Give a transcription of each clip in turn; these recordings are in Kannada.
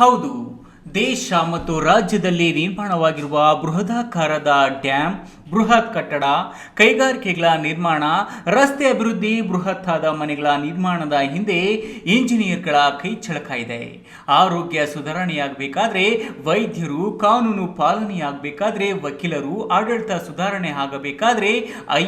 ಹೌದು ದೇಶ ಮತ್ತು ರಾಜ್ಯದಲ್ಲಿ ನಿರ್ಮಾಣವಾಗಿರುವ ಬೃಹದಾಕಾರದ ಡ್ಯಾಂ ಬೃಹತ್ ಕಟ್ಟಡ, ಕೈಗಾರಿಕೆಗಳ ನಿರ್ಮಾಣ, ರಸ್ತೆ ಅಭಿವೃದ್ಧಿ, ಬೃಹತ್ತಾದ ಮನೆಗಳ ನಿರ್ಮಾಣದ ಹಿಂದೆ ಇಂಜಿನಿಯರ್ಗಳ ಕೈ ಚಳಕ ಇದೆ. ಆರೋಗ್ಯ ಸುಧಾರಣೆಯಾಗಬೇಕಾದ್ರೆ ವೈದ್ಯರು, ಕಾನೂನು ಪಾಲನೆಯಾಗಬೇಕಾದ್ರೆ ವಕೀಲರು, ಆಡಳಿತ ಸುಧಾರಣೆ ಆಗಬೇಕಾದ್ರೆ ಐ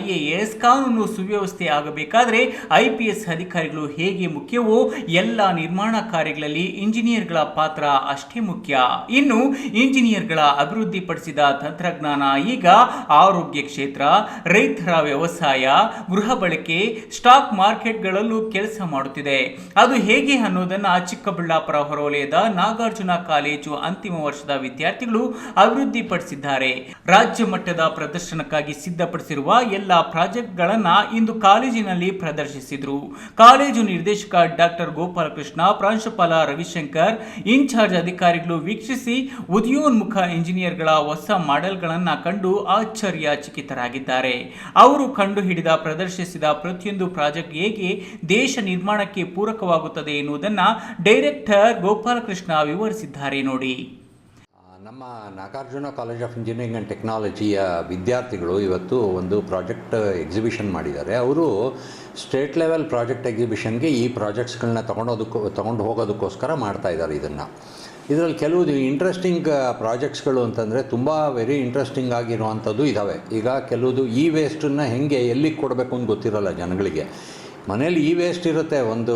ಕಾನೂನು ಸುವ್ಯವಸ್ಥೆ ಆಗಬೇಕಾದ್ರೆ ಐ ಪಿ ಎಸ್ ಅಧಿಕಾರಿಗಳು ಹೇಗೆ ಮುಖ್ಯವೋ ಎಲ್ಲ ನಿರ್ಮಾಣ ಕಾರ್ಯಗಳಲ್ಲಿ ಇಂಜಿನಿಯರ್ಗಳ ಪಾತ್ರ ಅಷ್ಟೇ ಮುಖ್ಯ. ಇನ್ನು ಇಂಜಿನಿಯರ್ಗಳ ಅಭಿವೃದ್ಧಿಪಡಿಸಿದ ತಂತ್ರಜ್ಞಾನ ಈಗ ಆರೋಗ್ಯ ಕ್ಷೇತ್ರ, ರೈತರ ವ್ಯವಸಾಯ, ಗೃಹ ಬಳಕೆ ಸ್ಟಾಕ್ ಮಾರ್ಕೆಟ್ಗಳಲ್ಲೂ ಕೆಲಸ ಮಾಡುತ್ತಿದೆ. ಅದು ಹೇಗೆ ಅನ್ನೋದನ್ನ ಚಿಕ್ಕಬಳ್ಳಾಪುರ ಹೊರವಲಯದ ನಾಗಾರ್ಜುನ ಕಾಲೇಜು ಅಂತಿಮ ವರ್ಷದ ವಿದ್ಯಾರ್ಥಿಗಳು ಅಭಿವೃದ್ಧಿಪಡಿಸಿದ್ದಾರೆ. ರಾಜ್ಯ ಮಟ್ಟದ ಪ್ರದರ್ಶನಕ್ಕಾಗಿ ಸಿದ್ಧಪಡಿಸಿರುವ ಎಲ್ಲ ಪ್ರಾಜೆಕ್ಟ್ಗಳನ್ನು ಇಂದು ಕಾಲೇಜಿನಲ್ಲಿ ಪ್ರದರ್ಶಿಸಿದರು. ಕಾಲೇಜು ನಿರ್ದೇಶಕ ಡಾಕ್ಟರ್ ಗೋಪಾಲಕೃಷ್ಣ, ಪ್ರಾಂಶುಪಾಲ ರವಿಶಂಕರ್, ಇನ್ಚಾರ್ಜ್ ಅಧಿಕಾರಿಗಳು ವೀಕ್ಷಿಸಿ ಉದಯೋನ್ಮುಖ ಇಂಜಿನಿಯರ್ಗಳ ಹೊಸ ಮಾಡೆಲ್ಗಳನ್ನು ಕಂಡು ಆಶ್ಚರ್ಯಚಕಿತರಾಗಿದ್ದಾರೆ. ಅವರು ಕಂಡುಹಿಡಿದ, ಪ್ರದರ್ಶಿಸಿದ ಪ್ರತಿಯೊಂದು ಪ್ರಾಜೆಕ್ಟ್ ಹೇಗೆ ದೇಶ ನಿರ್ಮಾಣಕ್ಕೆ ಪೂರಕವಾಗುತ್ತದೆ ಎನ್ನುವುದನ್ನು ಡೈರೆಕ್ಟರ್ ಗೋಪಾಲಕೃಷ್ಣ ವಿವರಿಸಿದ್ದಾರೆ ನೋಡಿ. ನಮ್ಮ Nagarjuna college of engineering and ಟೆಕ್ನಾಲಜಿಯ ವಿದ್ಯಾರ್ಥಿಗಳು ಇವತ್ತು ಒಂದು ಪ್ರಾಜೆಕ್ಟ್ ಎಕ್ಸಿಬಿಷನ್ ಮಾಡಿದ್ದಾರೆ. ಅವರು ಸ್ಟೇಟ್ ಲೆವೆಲ್ ಪ್ರಾಜೆಕ್ಟ್ ಎಕ್ಸಿಬಿಷನ್ಗೆ ಈ ಪ್ರಾಜೆಕ್ಟ್ಸ್ಗಳನ್ನ ತೊಗೊಂಡೋದಕ್ಕೂ, ತೊಗೊಂಡು ಹೋಗೋದಕ್ಕೋಸ್ಕರ ಮಾಡ್ತಾ ಇದ್ದಾರೆ ಇದನ್ನು. ಇದರಲ್ಲಿ ಕೆಲವು ಇಂಟ್ರೆಸ್ಟಿಂಗ್ ಪ್ರಾಜೆಕ್ಟ್ಸ್ಗಳು ಅಂತಂದರೆ ತುಂಬ ವೆರಿ ಇಂಟ್ರೆಸ್ಟಿಂಗ್ ಆಗಿರುವಂಥದ್ದು ಇದ್ದಾವೆ ಈಗ ಕೆಲವುದು ಈ ವೇಸ್ಟನ್ನು ಹೆಂಗೆ ಎಲ್ಲಿಗೆ ಕೊಡಬೇಕು ಅಂತ ಗೊತ್ತಿರಲ್ಲ ಜನಗಳಿಗೆ. ಮನೇಲಿ ಈ ವೇಸ್ಟ್ ಇರುತ್ತೆ. ಒಂದು,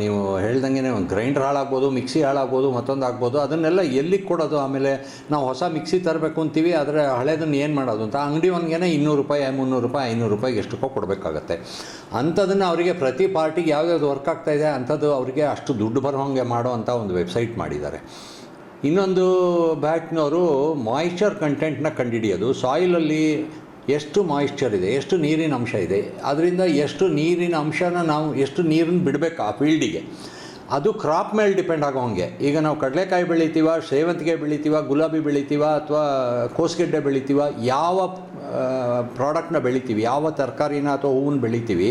ನೀವು ಹೇಳ್ದಂಗೆ ಒಂದು ಗ್ರೈಂಡರ್ ಹಾಳಾಗ್ಬೋದು ಮಿಕ್ಸಿ ಹಾಳಾಗ್ಬೋದು, ಮತ್ತೊಂದು ಆಗ್ಬೋದು ಅದನ್ನೆಲ್ಲ ಎಲ್ಲಿಗೆ ಕೊಡೋದು? ಆಮೇಲೆ ನಾವು ಹೊಸ ಮಿಕ್ಸಿ ತರಬೇಕು ಅಂತೀವಿ, ಆದರೆ ಹಳೇದನ್ನು ಏನು ಮಾಡೋದು ಅಂತ? ಅಂಗಡಿ ಒಂದಿಗೆ ಇನ್ನೂರು ರೂಪಾಯಿ, ಮುನ್ನೂರು ರೂಪಾಯಿ, ಐನೂರು ರೂಪಾಯಿಗೆ ಎಷ್ಟಕ್ಕೋ ಕೊಡಬೇಕಾಗತ್ತೆ. ಅಂಥದನ್ನು ಅವರಿಗೆ ಪ್ರತಿ ಪಾರ್ಟಿಗೆ ಯಾವ್ಯಾವ್ದು ವರ್ಕ್ ಆಗ್ತಾ ಇದೆ, ಅಂಥದ್ದು ಅವರಿಗೆ ಅಷ್ಟು ದುಡ್ಡು ಬರೋಂಗೆ ಮಾಡೋ ಅಂಥ ಒಂದು ವೆಬ್ಸೈಟ್ ಮಾಡಿದ್ದಾರೆ. ಇನ್ನೊಂದು ಬ್ಯಾಟ್ನವರು ಮಾಯಿಶ್ಚರ್ ಕಂಟೆಂಟ್ನ ಕಂಡುಹಿಡಿಯೋದು ಸಾಯಿಲಲ್ಲಿ ಎಷ್ಟು ಮಾಯಿಶ್ಚರ್ ಇದೆ, ಎಷ್ಟು ನೀರಿನ ಅಂಶ ಇದೆ, ಅದರಿಂದ ಎಷ್ಟು ನೀರಿನ ಅಂಶನ ನಾವು ಎಷ್ಟು ನೀರನ್ನು ಬಿಡಬೇಕು ಆ ಫೀಲ್ಡಿಗೆ ಅದು ಕ್ರಾಪ್ ಮೇಲೆ ಡಿಪೆಂಡ್ ಆಗೋಂಗೆ ಈಗ ನಾವು ಕಡಲೆಕಾಯಿ ಬೆಳಿತೀವ, ಸೇವಂತಿಗೆ ಬೆಳಿತೀವ, ಗುಲಾಬಿ ಬೆಳಿತೀವ ಅಥವಾ ಕೋಸ್ಗೆಡ್ಡೆ ಬೆಳಿತೀವ, ಯಾವ ಪ್ರಾಡಕ್ಟ್ನ ಬೆಳಿತೀವಿ, ಯಾವ ತರಕಾರಿನ ಅಥವಾ ಹೂವನ್ನ ಬೆಳಿತೀವಿ,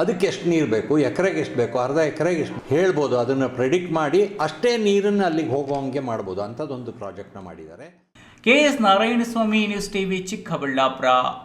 ಅದಕ್ಕೆ ಎಷ್ಟು ನೀರು ಬೇಕು, ಎಕರೆಗೆ ಎಷ್ಟು ಬೇಕು, ಅರ್ಧ ಎಕರೆಗೆ ಎಷ್ಟು ಹೇಳ್ಬೋದು. ಅದನ್ನು ಪ್ರೆಡಿಕ್ಟ್ ಮಾಡಿ ಅಷ್ಟೇ ನೀರನ್ನು ಅಲ್ಲಿಗೆ ಹೋಗೋ ಹಂಗೆ ಮಾಡ್ಬೋದು. ಅಂಥದ್ದೊಂದು ಪ್ರಾಜೆಕ್ಟ್ನ ಮಾಡಿದ್ದಾರೆ. K S Narayanaswamy news TV Chikkaballapur